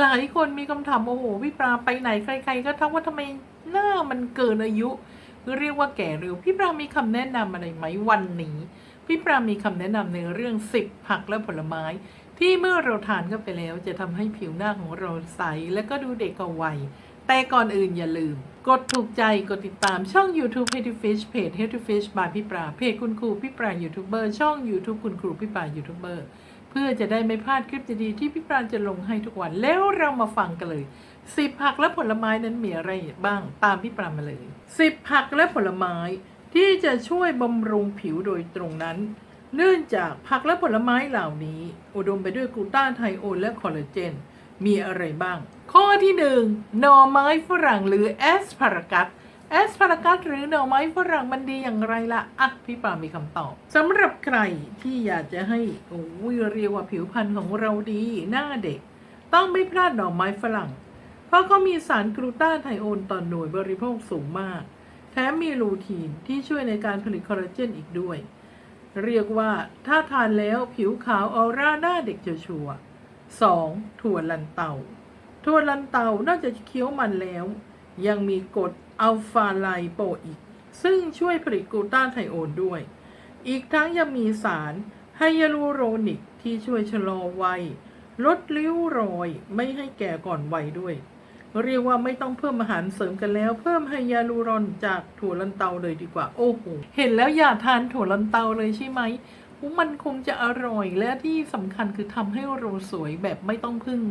หลายคนมีคำถามโอ้โหพี่ปลาไปไหนใคร ๆ ก็ทักว่าทำไมหน้ามันเกินอายุ เรียกว่าแก่เร็ว พี่ปลามีคำแนะนำอะไรไหมวันนี้ พี่ปลามีคำแนะนำในเรื่อง10ผักและผลไม้ ที่เมื่อเราทานเข้าไปแล้ว จะทำให้ผิวหน้าของเราใส และก็ดูเด็กกว่าวัยแต่ก่อนอื่นอย่าลืม กดถูกใจกดติดตามช่อง YouTube Healthy Fish เพจ Healthy Fish by พี่ปลาเพจคุณครูพี่ปลายูทูบเบอร์ช่อง YouTube คุณครูพี่ปลายูทูบเบอร์ พื่อจะได้ไม่พลาดคลิปดีๆที่พี่ปราณจะลงให้ทุกวัน แล้วเรามาฟังกันเลยสิบผักและผลไม้นั้นมีอะไรบ้างตามพี่ปราณมาเลยสิบผักและผลไม้ที่จะช่วยบำรุงผิวโดยตรงนั้น เนื่องจากผักและผลไม้เหล่านี้ อุดมไปด้วยกลูตาไทโอนและคอลลาเจน มีอะไรบ้าง ข้อที่หนึ่งหน่อไม้ฝรั่งหรือแอสพารากัส แอสพารากัสหรือหน่อไม้ฝรั่งมันดีอย่างไรล่ะอะพี่ปามีคำตอบสำหรับใครที่อยากจะให้โอ้ยเรียกว่าผิวพรรณของเราดีหน้าเด็ก ต้องไม่พลาดหน่อไม้ฝรั่ง เพราะเขามีสารกลูตาไทโอนต่อหน่วยบริโภคสูงมาก แถมมีลูทีนที่ช่วยในการผลิตคอลลาเจนอีกด้วย เรียกว่าถ้าทานแล้วผิวขาวออร่าหน้าเด็กจะชัวร์สองถั่วลันเตาถั่วลันเตานอกจากจะเคี้ยวมันแล้ว ยังมีกรดอัลฟาไลโปอีก ซึ่งช่วยผลิตกลูตาไทโอนด้วย อีกทั้งยังมีสารไฮยาลูโรนิกที่ช่วยชะลอวัย ลดริ้วรอยไม่ให้แก่ก่อนวัยด้วย เรียกว่าไม่ต้องเพิ่มอาหารเสริมกันแล้ว เพิ่มไฮยาลูรอนจากถั่วลันเตาเลยดีกว่า โอ้โห เห็นแล้วอย่าทานถั่วลันเตาเลยใช่ไหมมันคงจะอร่อยและที่สำคัญคือทำให้เราสวยแบบไม่ต้องพึ่ง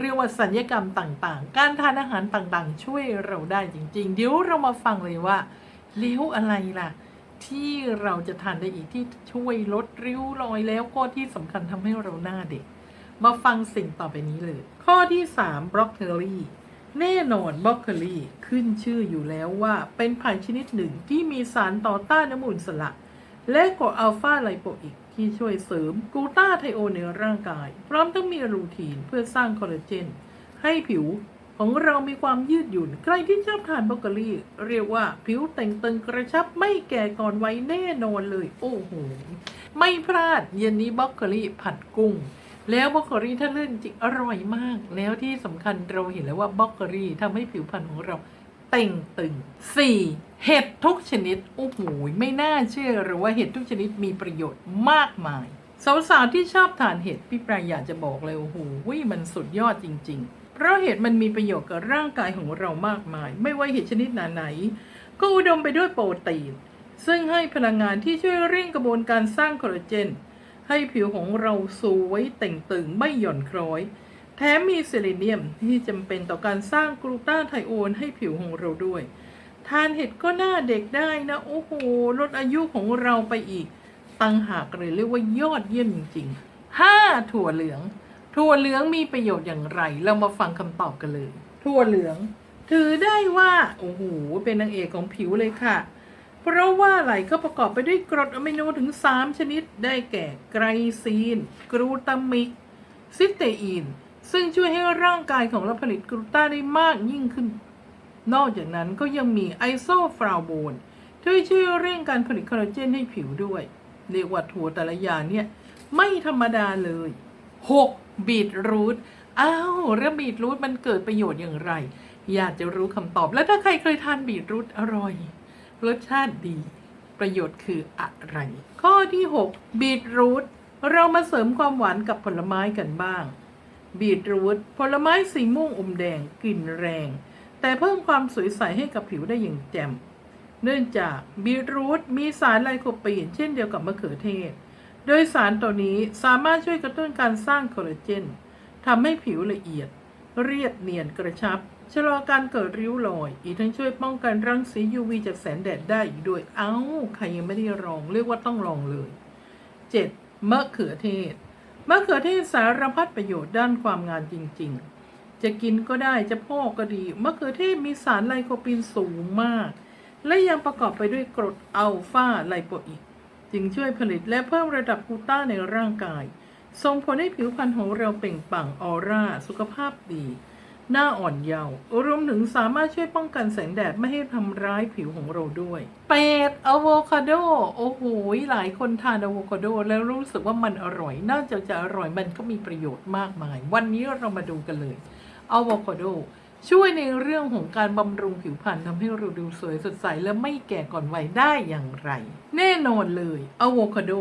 เรียกว่าสัญญกรรมต่างๆ การทานอาหารต่างๆ ช่วยเราได้จริง ๆ เดี๋ยวเรามาฟังเลยว่าเลี้ยวอะไรล่ะ ที่เราจะทานได้อีกที่ช่วยลดริ้วรอยแล้วก็ที่สำคัญทำให้เราหน้าเด็ก มาฟังสิ่งต่อไปนี้เลย ข้อที่ 3 บรอกโคลีแน่นอนบรอกโคลีขึ้นชื่ออยู่แล้วว่าเป็นผักชนิดหนึ่งที่มีสารต่อต้านน้ำมูลสละและกรดอัลฟาไลโปอิก ที่ช่วยเสริมกลูตาไทโอนในร่างกาย พร้อมทั้งมีรูทีนเพื่อสร้างคอลลาเจน ให้ผิวของเรามีความยืดหยุ่น ใครที่ชอบทานบรอกโคลีเรียกว่าผิวแต่งตึงกระชับไม่แก่ก่อนวัยแน่นอนเลย โอ้โห ไม่พลาดเย็นนี้บรอกโคลีผัดกุ้ง แล้วบรอกโคลีถ้าเล่นจริงอร่อยมาก แล้วที่สำคัญเราเห็นแล้วว่าบรอกโคลีทำให้ผิวพรรณของเรา เต่งตึง 4. เห็ดทุกชนิด โอ้โห ไม่น่าเชื่อหรือว่าเห็ดทุกชนิดมีประโยชน์มากมาย สาวๆที่ชอบทานเห็ดพี่ปรายอยากจะบอกเลย โอ้โห มันสุดยอดจริง ๆ เพราะเห็ดมันมีประโยชน์กับร่างกายของเรามากมาย ไม่ว่าเห็ดชนิดไหนก็อุดมไปด้วยโปรตีน ซึ่งให้พลังงานที่ช่วยเร่งกระบวนการสร้างคอลลาเจน ให้ผิวของเราสวยเต่งตึงไม่หย่อนคล้อย แถมมีเซเลเนียมที่จำเป็นต่อการสร้างกลูตาไทโอนให้ผิวของเราด้วย ทานเห็ดก็หน้าเด็กได้นะ โอ้โห ลดอายุของเราไปอีก ตั้งหากเลยเรียกว่ายอดเยี่ยมจริงๆ 5. ถั่วเหลือง ถั่วเหลืองมีประโยชน์อย่างไร เรามาฟังคำตอบกันเลย ถั่วเหลือง ถือได้ว่า โอ้โห เป็นนางเอกของผิวเลยค่ะเพราะว่าไหลก็ประกอบไปด้วยกรดอะมิโนถึง 3 ชนิดได้แก่ไกรซีน กรูตามิก ซิสเตอีน ซึ่งช่วยให้ร่างกายของเราผลิตกลูตาได้มากยิ่งขึ้น นอกจากนั้นก็ยังมีไอโซฟลาโวนช่ช่วยเร่งการผลิตคอลลาเจนให้ผิวด้วย เรียกว่าถั่วแต่ละอย่างเนี่ย ไม่ธรรมดาเลย 6. บีทรูทอ้าวแล้วบีทรูทมันเกิดประโยชน์อย่างไร อยากจะรู้คำตอบแล้วถ้าใครเคยทานบีทรูทอร่อย รสชาติดี ประโยชน์คืออะไร ข้อที่ 6 บีทรูทเรามาเสริมความหวานกับผลไม้กันบ้าง บีทรูทผลไม้สีม่วงอมแดงกลิ่นแรง แต่เพิ่มความสวยใสให้กับผิวได้อย่างแจ่ม เนื่องจากบีทรูทมีสารไลโคปีน เช่นเดียวกับมะเขือเทศ โดยสารตัวนี้สามารถช่วยกระตุ้นการสร้างคอลลาเจนทำให้ผิวละเอียด เรียบเนียนกระชับชะลอการเกิดริ้วรอย อีกทั้งช่วยป้องกันรังสี UV จากแสงแดดได้อีกด้วย เอ้า ใครยังไม่ได้ลอง เรียกว่าต้องลองเลย 7. มะเขือเทศ มะเขือเทศสารพัดประโยชน์ด้านความงามจริง ๆ จะกินก็ได้จะพอกก็ดีมะเขือเทศมีสารไลโคปีนสูงมาก และยังประกอบไปด้วยกรดอัลฟาไลโปอิก จึงช่วยผลิตและเพิ่มระดับกูต้าในร่างกาย ส่งผลให้ผิวพรรณของเราเปล่งปลั่งออร่า สุขภาพดี หน้าอ่อนเยาว์รวมถึงสามารถช่วยป้องกันแสงแดดไม่ให้ทำร้ายผิวของเราด้วย เป็ดอะโวคาโด โอ้โห หลายคนทานอะโวคาโด แล้วรู้สึกว่ามันอร่อย น่าจะจะอร่อยมันก็มีประโยชน์มากมาย วันนี้เรามาดูกันเลยอะโวคาโด ช่วยในเรื่องของการบำรุงผิวพรรณทำให้เราดูสวยสดใสและไม่แก่ก่อนวัยได้อย่างไร แน่นอนเลยอะโวคาโด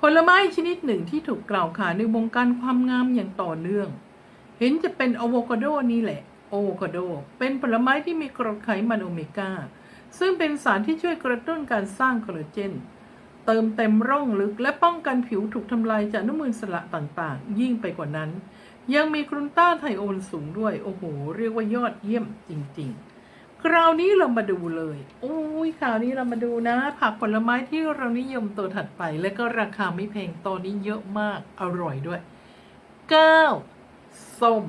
ผลไม้ชนิดหนึ่งที่ถูกกล่าวขานในวงการความงามอย่างต่อเนื่อง เห็นจะเป็นอะโวคาโดนี่แหละอะโวคาโด เป็นผลไม้ที่มีกรดไขมันโอเมก้า ซึ่งเป็นสารที่ช่วยกระตุ้นการสร้างคอลลาเจน เติมเต็มร่องลึกและป้องกันผิวถูกทำลายจากอนุมูลอิสระต่างๆ ยิ่งไปกว่านั้น ยังมีกรุนต้าไทโอนสูงด้วย โอ้โห เรียกว่ายอดเยี่ยมจริง ๆ คราวนี้เรามาดูเลย โอ้ยคราวนี้เรามาดูนะ ผักผลไม้ที่เรานิยมตัวถัดไป และก็ราคาไม่แพงตอนนี้เยอะมากอร่อยด้วย 9. ส้ม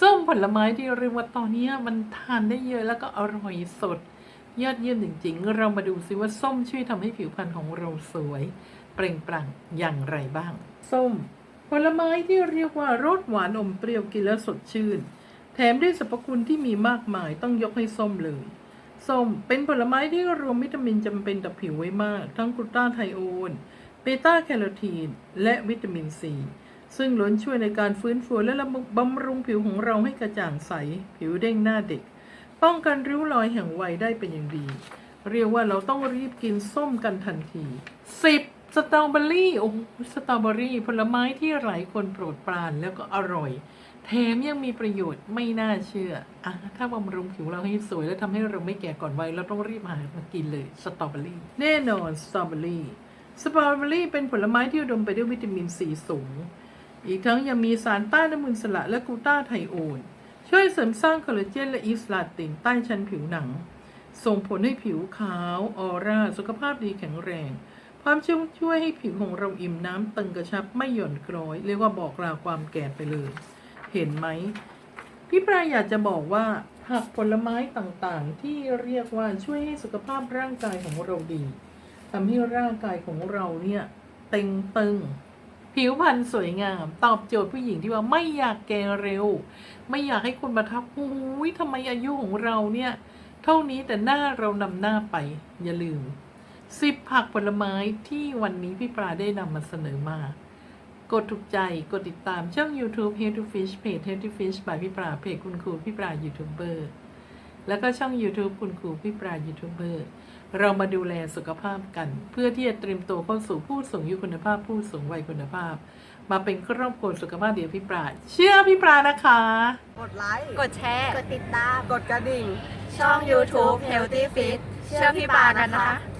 ส้มผลไม้ที่เรียกว่าตอนนี้มันทานได้เยอะแล้วก็อร่อยสด ยอดเยี่ยมจริงๆ เรามาดูซิว่าส้มช่วยทำให้ผิวพรรณของเราสวย เปล่งปลั่งอย่างไรบ้าง ส้ม ผลไม้ที่เรียกว่ารสหวานอมเปรี้ยวกินแล้วสดชื่น แถมด้วยสรรพคุณที่มีมากมายต้องยกให้ส้มเลยส้มเป็นผลไม้ที่รวมวิตามินจำเป็นต่อผิวไว้มาก ทั้งกลูตาไทโอน เบต้าแคโรทีน และวิตามินซี ซึ่งล้วนช่วยในการฟื้นฟูและบำรุงผิวของเราให้กระจ่างใส ผิวเด้งหน้าเด็ก ป้องกันริ้วรอยแห่งวัยได้เป็นอย่างดี เรียกว่าเราต้องรีบกินส้มกันทันที 10. สตรอเบอรี่โอ้โหสตรอเบอรี่ผลไม้ที่หลายคนโปรดปรานแล้วก็อร่อยแถมยังมีประโยชน์ไม่น่าเชื่ออะถ้าบำรุงผิวเราให้สวยและทำให้เราไม่แก่ก่อนวัยเราต้องรีบหามากินเลยสตรอเบอรี่แน่นอนสตรอเบอรี่สตรอเบอรี่เป็นผลไม้ที่อุดมไปด้วยวิตามินซีสูง อีกทั้งยังมีสารต้านอนุมูลอิสระและกูตาไทโอนช่วยเสริมสร้างคอลลาเจนและอิสลาตินใต้ชั้นผิวหนัง ส่งผลให้ผิวขาวออร่า สุขภาพดีแข็งแรง ความช่วยช่วยให้ผิวของเราอิ่มน้ำตึงกระชับไม่หย่อนคล้อย เรียกว่าบอกลาความแก่ไปเลย เห็นไหมพี่ปรายอยากจะบอกว่าผักผลไม้ต่างๆ ที่เรียกว่าช่วยให้สุขภาพร่างกายของเราดีทำให้ร่างกายของเราเนี่ยเต็งตึง ผิวพรรณสวยงาม ตอบโจทย์ผู้หญิงที่ว่าไม่อยากแก่เร็ว ไม่อยากให้คนมาทักโอ้ยทำไมอายุของเราเนี่ย เท่านี้แต่หน้าเรานำหน้าไป อย่าลืมสิบผักผลไม้ที่วันนี้พี่ปลาได้นำมาเสนอมา กดถูกใจกดติดตามช่อง YouTube Health to Fish เพจ Health to Fish บายพี่ปลาเพจคุณครูพี่ปลายูทูบเบอร์แล้วก็ช่อง YouTube คุณครูพี่ปลายูทูบเบอร์ เรามาดูแลสุขภาพกัน เพื่อที่จะเตรียมตัวเข้าสู่ผู้สูงอายุคุณภาพ ผู้สูงวัยคุณภาพ มาเป็นครอบครัวสุขภาพเดียวพี่ปลาเชื่อพี่ปลานะคะ กดไลค์ กดแชร์ กดติดตาม กดกระดิ่ง ช่อง YouTube Healthy Fit เชื่อพี่ปากันนะคะค